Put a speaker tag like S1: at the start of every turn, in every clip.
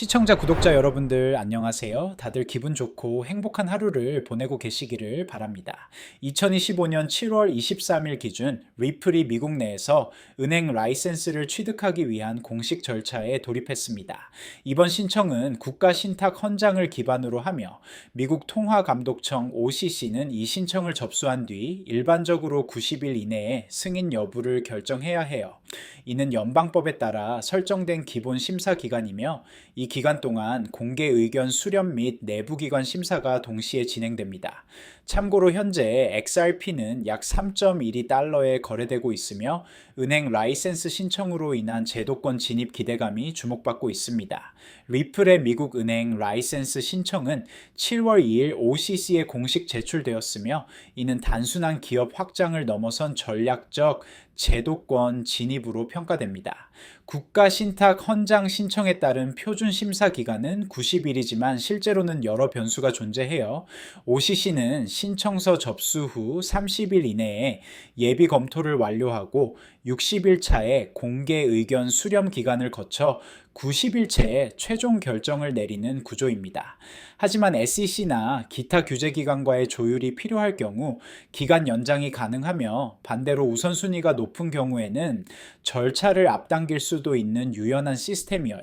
S1: 시청자, 구독자 여러분들 안녕하세요. 다들 기분 좋고 행복한 하루를 보내고 계시기를 바랍니다. 2025년 7월 23일 기준 리플이 미국 내에서 은행 라이센스를 취득하기 위한 공식 절차에 돌입했습니다. 이번 신청은 국가 신탁 헌장을 기반으로 하며 미국 통화감독청 OCC는 이 신청을 접수한 뒤 일반적으로 90일 이내에 승인 여부를 결정해야 해요. 이는 연방법에 따라 설정된 기본 심사 기간이며 이 기간 동안 공개 의견 수렴 및 내부기관 심사가 동시에 진행됩니다. 참고로 현재 XRP는 약 3.12달러에 거래되고 있으며 은행 라이센스 신청으로 인한 제도권 진입 기대감이 주목받고 있습니다. 리플의 미국 은행 라이센스 신청은 7월 2일 OCC에 공식 제출되었으며 이는 단순한 기업 확장을 넘어선 전략적 제도권 진입으로 평가됩니다. 국가 신탁 헌장 신청에 따른 표준 심사 기간은 90일이지만 실제로는 여러 변수가 존재해요. OCC는 신청서 접수 후 30일 이내에 예비 검토를 완료하고 60일 차에 공개 의견 수렴 기간을 거쳐 90일째에 최종 결정을 내리는 구조입니다. 하지만 SEC나 기타 규제기관과의 조율이 필요할 경우 기간 연장이 가능하며 반대로 우선순위가 높은 경우에는 절차를 앞당길 수도 있는 유연한 시스템이어요.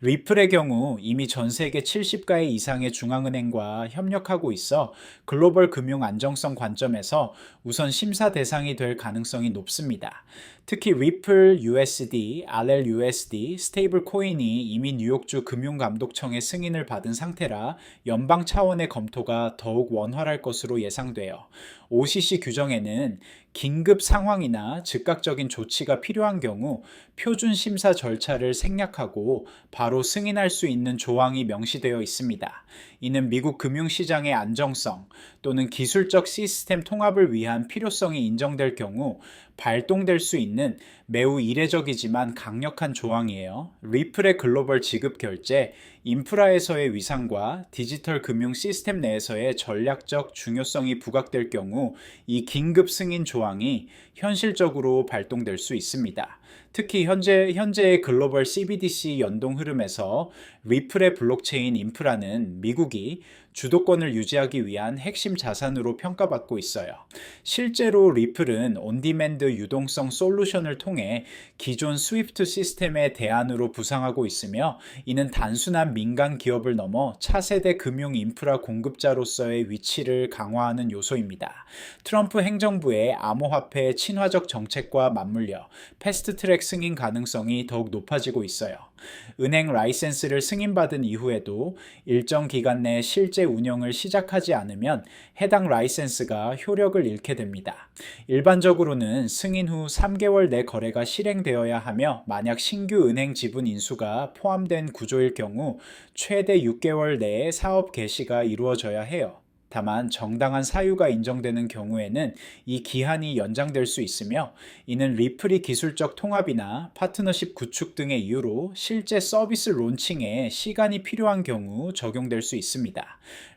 S1: 리플의 경우 이미 전 세계 70가의 이상의 중앙은행과 협력하고 있어 글로벌 금융 안정성 관점에서 우선 심사 대상이 될 가능성이 높습니다. 특히 리플 USD, RLUSD, 스테이블 코인이 이미 뉴욕주 금융감독청의 승인을 받은 상태라 연방 차원의 검토가 더욱 원활할 것으로 예상돼요. OCC 규정에는 긴급 상황이나 즉각적인 조치가 필요한 경우 표준 심사 절차를 생략하고 바로 승인할 수 있는 조항이 명시되어 있습니다. 이는 미국 금융시장의 안정성 또는 기술적 시스템 통합을 위한 필요성이 인정될 경우 발동될 수 있는 매우 이례적이지만 강력한 조항이에요. 리플의 글로벌 지급 결제, 인프라에서의 위상과 디지털 금융 시스템 내에서의 전략적 중요성이 부각될 경우 이 긴급 승인 조항이 현실적으로 발동될 수 있습니다. 특히 현재 현재의 글로벌 CBDC 연동 흐름에서 리플의 블록체인 인프라는 미국이 주도권을 유지하기 위한 핵심 자산으로 평가받고 있어요. 실제로 리플은 온디맨드 유동성 솔루션을 통해 기존 스위프트 시스템의 대안으로 부상하고 있으며 이는 단순한 민간 기업을 넘어 차세대 금융 인프라 공급자로서의 위치를 강화하는 요소입니다. 트럼프 행정부의 암호화폐 친화적 정책과 맞물려 패스트 트랙 승인 가능성이 더욱 높아지고 있어요. 은행 라이센스를 승인받은 이후에도 일정 기간 내 실제 운영을 시작하지 않으면 해당 라이센스가 효력을 잃게 됩니다. 일반적으로는 승인 후 3개월 내 거래가 실행되어야 하며 만약 신규 은행 지분 인수가 포함된 구조일 경우 최대 6개월 내에 사업 개시가 이루어져야 해요. 다만 정당한 사유가 인정되는 경우에는 이 기한이 연장될 수 있으며 이는 리플이 기술적 통합이나 파트너십 구축 등의 이유로 실제 서비스 론칭에 시간이 필요한 경우 적용될 수 있습니다.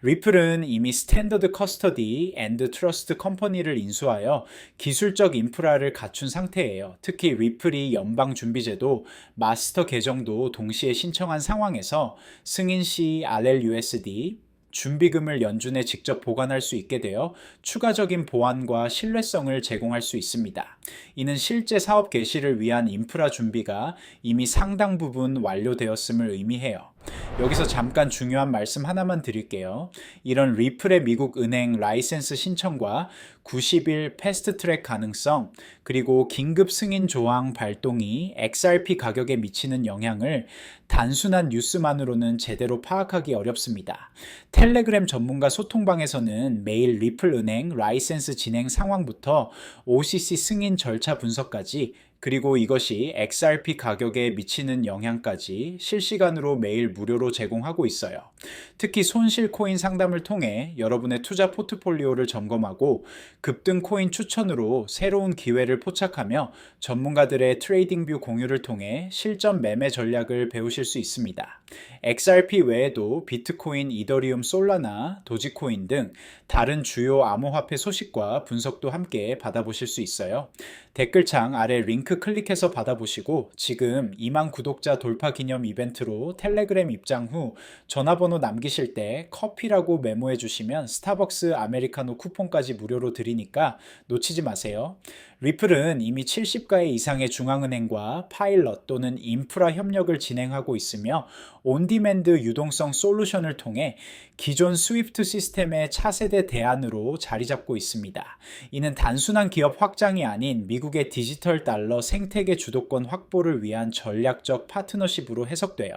S1: 리플은 이미 스탠더드 커스터디 앤드 트러스트 컴퍼니를 인수하여 기술적 인프라를 갖춘 상태예요. 특히 리플이 연방 준비제도 마스터 계정도 동시에 신청한 상황에서 승인 시 RLUSD 준비금을 연준에 직접 보관할 수 있게 되어 추가적인 보안과 신뢰성을 제공할 수 있습니다. 이는 실제 사업 개시를 위한 인프라 준비가 이미 상당 부분 완료되었음을 의미해요. 여기서 잠깐 중요한 말씀 하나만 드릴게요. 이런 리플의 미국 은행 라이센스 신청과 90일 패스트 트랙 가능성, 그리고 긴급 승인 조항 발동이 XRP 가격에 미치는 영향을 단순한 뉴스만으로는 제대로 파악하기 어렵습니다. 텔레그램 전문가 소통방에서는 매일 리플 은행 라이센스 진행 상황부터 OCC 승인 절차 분석까지 그리고 이것이 XRP 가격에 미치는 영향까지 실시간으로 매일 무료로 제공하고 있어요. 특히 손실 코인 상담을 통해 여러분의 투자 포트폴리오를 점검하고 급등 코인 추천으로 새로운 기회를 포착하며 전문가들의 트레이딩 뷰 공유를 통해 실전 매매 전략을 배우실 수 있습니다. XRP 외에도 비트코인, 이더리움, 솔라나, 도지코인 등 다른 주요 암호화폐 소식과 분석도 함께 받아보실 수 있어요. 댓글창 아래 링크 클릭해서 받아보시고 지금 2만 구독자 돌파 기념 이벤트로 텔레그램 입장 후 전화번호 남기실 때 커피라고 메모해 주시면 스타벅스 아메리카노 쿠폰까지 무료로 드리니까 놓치지 마세요. 리플은 이미 70가의 이상의 중앙은행과 파일럿 또는 인프라 협력을 진행하고 있으며 온디맨드 유동성 솔루션을 통해 기존 스위프트 시스템의 차세대 대안으로 자리 잡고 있습니다. 이는 단순한 기업 확장이 아닌 미국의 디지털 달러 생태계 주도권 확보를 위한 전략적 파트너십으로 해석돼요.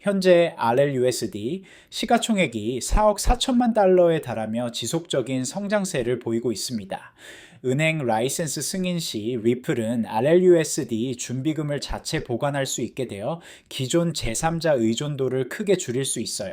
S1: 현재 RLUSD 시가총액이 4억 4천만 달러에 달하며 지속적인 성장세를 보이고 있습니다. 은행 라이센스 승인 시 리플은 RLUSD 준비금을 자체 보관할 수 있게 되어 기존 제3자 의존도를 크게 줄일 수 있어요.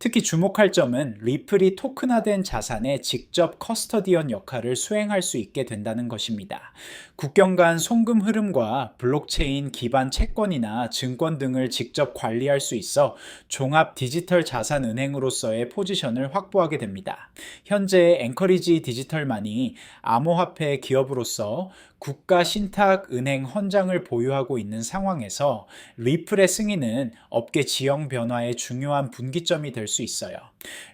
S1: 특히 주목할 점은 리플이 토큰화된 자산의 직접 커스터디언 역할을 수행할 수 있게 된다는 것입니다. 국경 간 송금 흐름과 블록체인 기반 채권이나 증권 등을 직접 관리할 수 있어 종합 디지털 자산 은행으로서의 포지션을 확보하게 됩니다. 현재 앵커리지 디지털만이 암호 화폐 기업으로서 국가 신탁 은행 헌장을 보유하고 있는 상황에서 리플의 승인은 업계 지형 변화의 중요한 분기점이 될 수 있어요.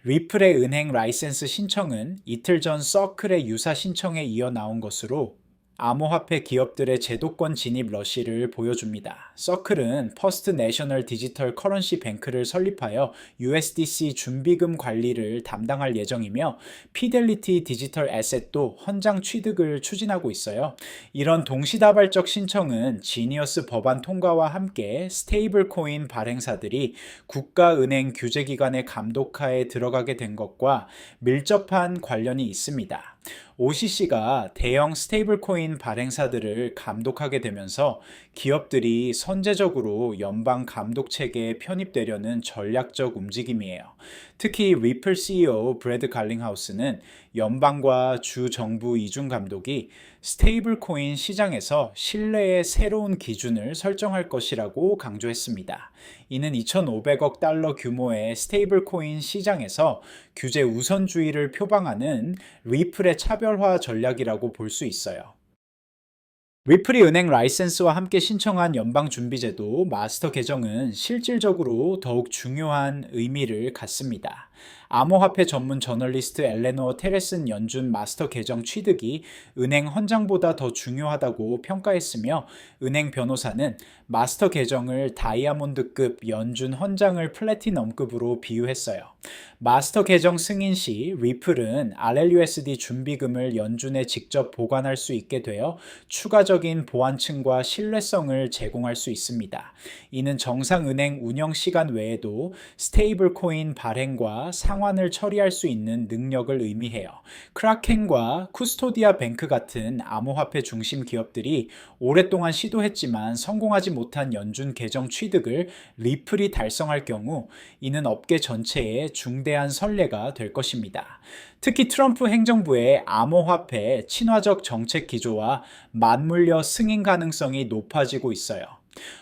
S1: 리플의 은행 라이센스 신청은 이틀 전 서클의 유사 신청에 이어 나온 것으로 암호화폐 기업들의 제도권 진입 러시를 보여줍니다. 서클은 퍼스트 내셔널 디지털 커런시 뱅크를 설립하여 USDC 준비금 관리를 담당할 예정이며 피델리티 디지털 에셋도 헌장 취득을 추진하고 있어요. 이런 동시다발적 신청은 지니어스 법안 통과와 함께 스테이블 코인 발행사들이 국가은행 규제기관의 감독하에 들어가게 된 것과 밀접한 관련이 있습니다. OCC가 대형 스테이블 코인 발행사들을 감독하게 되면서 기업들이 선제적으로 연방 감독 체계에 편입되려는 전략적 움직임이에요. 특히 리플 CEO 브래드 갈링하우스는 연방과 주 정부 이중 감독이 스테이블 코인 시장에서 신뢰의 새로운 기준을 설정할 것이라고 강조했습니다. 이는 2,500억 달러 규모의 스테이블 코인 시장에서 규제 우선주의를 표방하는 리플의 차별화 전략이라고 볼 수 있어요. 리플이 은행 라이센스와 함께 신청한 연방준비제도 마스터 계정은 실질적으로 더욱 중요한 의미를 갖습니다. 암호화폐 전문 저널리스트 엘레노 테레슨 연준 마스터 계정 취득이 은행 헌장보다 더 중요하다고 평가했으며 은행 변호사는 마스터 계정을 다이아몬드급 연준 헌장을 플래티넘급으로 비유했어요. 마스터 계정 승인 시 리플은 RLUSD 준비금을 연준에 직접 보관할 수 있게 되어 추가적인 보안층과 신뢰성을 제공할 수 있습니다. 이는 정상 은행 운영 시간 외에도 스테이블 코인 발행과 상 환을 처리할 수 있는 능력을 의미해요. 크라켄과 쿠스토디아 뱅크 같은 암호화폐 중심 기업들이 오랫동안 시도했지만 성공하지 못한 연준 계정 취득을 리플이 달성할 경우 이는 업계 전체에 중대한 선례가 될 것입니다. 특히 트럼프 행정부의 암호화폐 친화적 정책 기조와 맞물려 승인 가능성이 높아지고 있어요.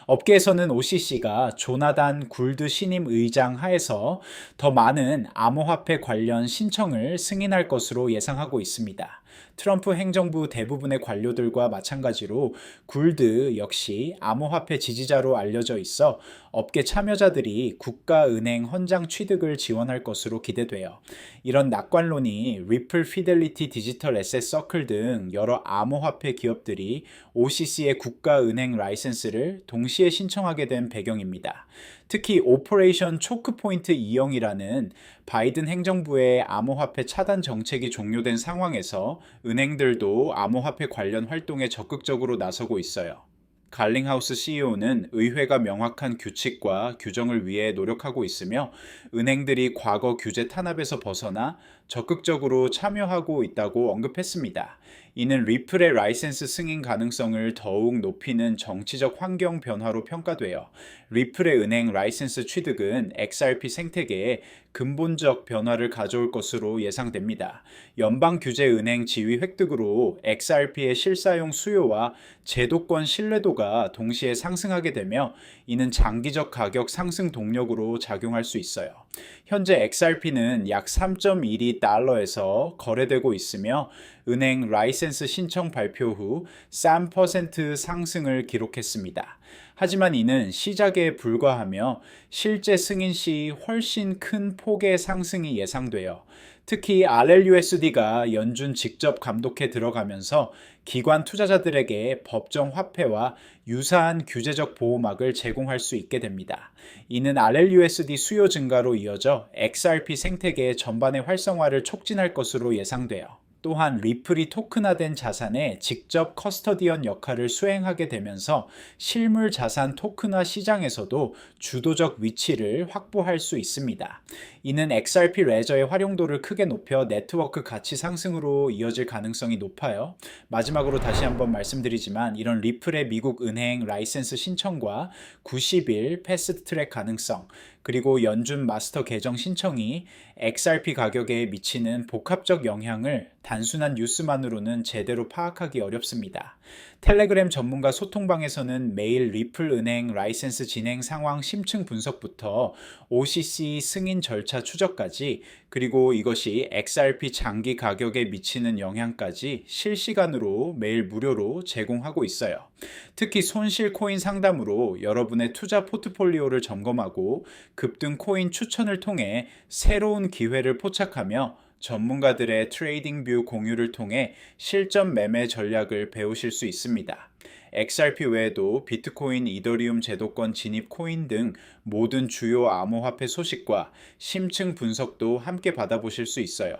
S1: 업계에서는 OCC가 조나단 굴드 신임 의장 하에서 더 많은 암호화폐 관련 신청을 승인할 것으로 예상하고 있습니다. 트럼프 행정부 대부분의 관료들과 마찬가지로 굴드 역시 암호화폐 지지자로 알려져 있어 업계 참여자들이 국가은행 헌장 취득을 지원할 것으로 기대돼요. 이런 낙관론이 리플 피델리티 디지털 에셋 서클 등 여러 암호화폐 기업들이 OCC의 국가은행 라이센스를 동시에 신청하게 된 배경입니다. 특히 오퍼레이션 초크 포인트 이용이라는 바이든 행정부의 암호화폐 차단 정책이 종료된 상황에서 은행들도 암호화폐 관련 활동에 적극적으로 나서고 있어요. 갈링하우스 CEO는 의회가 명확한 규칙과 규정을 위해 노력하고 있으며 은행들이 과거 규제 탄압에서 벗어나 적극적으로 참여하고 있다고 언급했습니다. 이는 리플의 라이센스 승인 가능성을 더욱 높이는 정치적 환경 변화로 평가되어 리플의 은행 라이센스 취득은 XRP 생태계에 근본적 변화를 가져올 것으로 예상됩니다. 연방 규제 은행 지위 획득으로 XRP의 실사용 수요와 제도권 신뢰도가 동시에 상승하게 되며 이는 장기적 가격 상승 동력으로 작용할 수 있어요. 현재 XRP는 약 3.12 달러에서 거래되고 있으며 은행 라이센스 신청 발표 후 3% 상승을 기록했습니다. 하지만 이는 시작에 불과하며 실제 승인 시 훨씬 큰 폭의 상승이 예상돼요. 특히 RLUSD가 연준 직접 감독해 들어가면서 기관 투자자들에게 법정 화폐와 유사한 규제적 보호막을 제공할 수 있게 됩니다. 이는 RLUSD 수요 증가로 이어져 XRP 생태계 전반의 활성화를 촉진할 것으로 예상돼요. 또한 리플이 토큰화된 자산의 직접 커스터디언 역할을 수행하게 되면서 실물 자산 토큰화 시장에서도 주도적 위치를 확보할 수 있습니다. 이는 XRP 레저의 활용도를 크게 높여 네트워크 가치 상승으로 이어질 가능성이 높아요. 마지막으로 다시 한번 말씀드리지만 이런 리플의 미국 은행 라이센스 신청과 90일 패스트 트랙 가능성 그리고 연준 마스터 계정 신청이 XRP 가격에 미치는 복합적 영향을 단순한 뉴스만으로는 제대로 파악하기 어렵습니다. 텔레그램 전문가 소통방에서는 매일 리플 은행 라이센스 진행 상황 심층 분석부터 OCC 승인 절차 추적까지 그리고 이것이 XRP 장기 가격에 미치는 영향까지 실시간으로 매일 무료로 제공하고 있어요. 특히 손실 코인 상담으로 여러분의 투자 포트폴리오를 점검하고 급등 코인 추천을 통해 새로운 기회를 포착하며 전문가들의 트레이딩 뷰 공유를 통해 실전 매매 전략을 배우실 수 있습니다. XRP 외에도 비트코인, 이더리움 제도권 진입 코인 등 모든 주요 암호화폐 소식과 심층 분석도 함께 받아보실 수 있어요.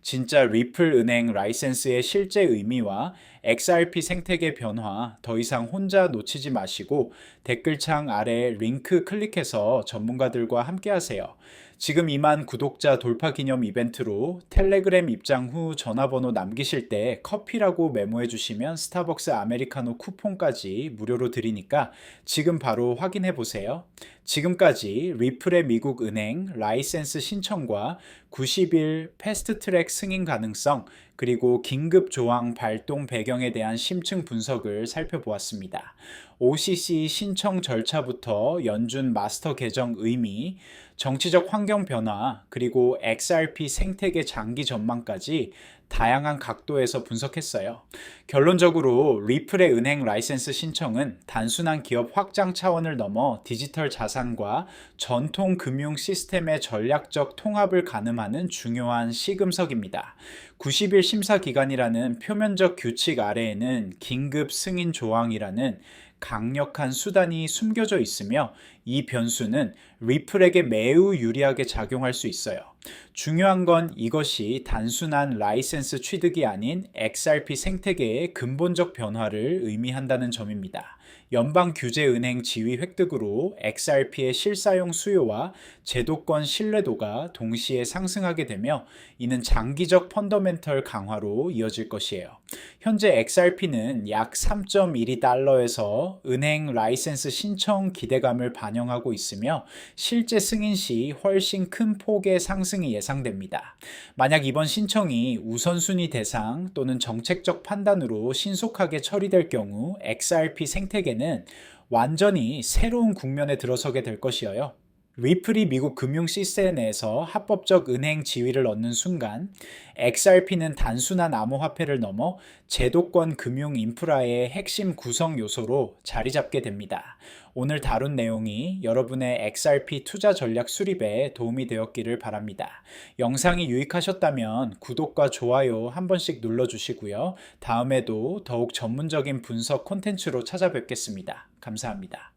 S1: 진짜 리플 은행 라이센스의 실제 의미와 XRP 생태계 변화 더 이상 혼자 놓치지 마시고 댓글창 아래 링크 클릭해서 전문가들과 함께 하세요. 지금 이만 구독자 돌파 기념 이벤트로 텔레그램 입장 후 전화번호 남기실 때 커피라고 메모해 주시면 스타벅스 아메리카노 쿠폰까지 무료로 드리니까 지금 바로 확인해 보세요. 지금까지 리플의 미국 은행 라이센스 신청과 90일 패스트 트랙 승인 가능성 그리고 긴급 조항 발동 배경에 대한 심층 분석을 살펴보았습니다. OCC 신청 절차부터 연준 마스터 계정 의미, 정치적 환경 변화, 그리고 XRP 생태계 장기 전망까지 다양한 각도에서 분석했어요. 결론적으로 리플의 은행 라이센스 신청은 단순한 기업 확장 차원을 넘어 디지털 자산과 전통 금융 시스템의 전략적 통합을 가늠하는 중요한 시금석입니다. 90일 심사 기간이라는 표면적 규칙 아래에는 긴급 승인 조항이라는 강력한 수단이 숨겨져 있으며 이 변수는 리플에게 매우 유리하게 작용할 수 있어요. 중요한 건 이것이 단순한 라이센스 취득이 아닌 XRP 생태계의 근본적 변화를 의미한다는 점입니다. 연방 규제 은행 지위 획득으로 XRP의 실사용 수요와 제도권 신뢰도가 동시에 상승하게 되며 이는 장기적 펀더멘털 강화로 이어질 것이에요. 현재 XRP는 약 3.12달러에서 은행 라이센스 신청 기대감을 반영하고 있으며 실제 승인 시 훨씬 큰 폭의 상승이 예상됩니다. 만약 이번 신청이 우선순위 대상 또는 정책적 판단으로 신속하게 처리될 경우 XRP 생태계 는 완전히 새로운 국면에 들어서게 될 것이어요. 리플이 미국 금융 시스템 내에서 합법적 은행 지위를 얻는 순간 XRP는 단순한 암호화폐를 넘어 제도권 금융 인프라의 핵심 구성 요소로 자리 잡게 됩니다. 오늘 다룬 내용이 여러분의 XRP 투자 전략 수립에 도움이 되었기를 바랍니다. 영상이 유익하셨다면 구독과 좋아요 한 번씩 눌러주시고요. 다음에도 더욱 전문적인 분석 콘텐츠로 찾아뵙겠습니다. 감사합니다.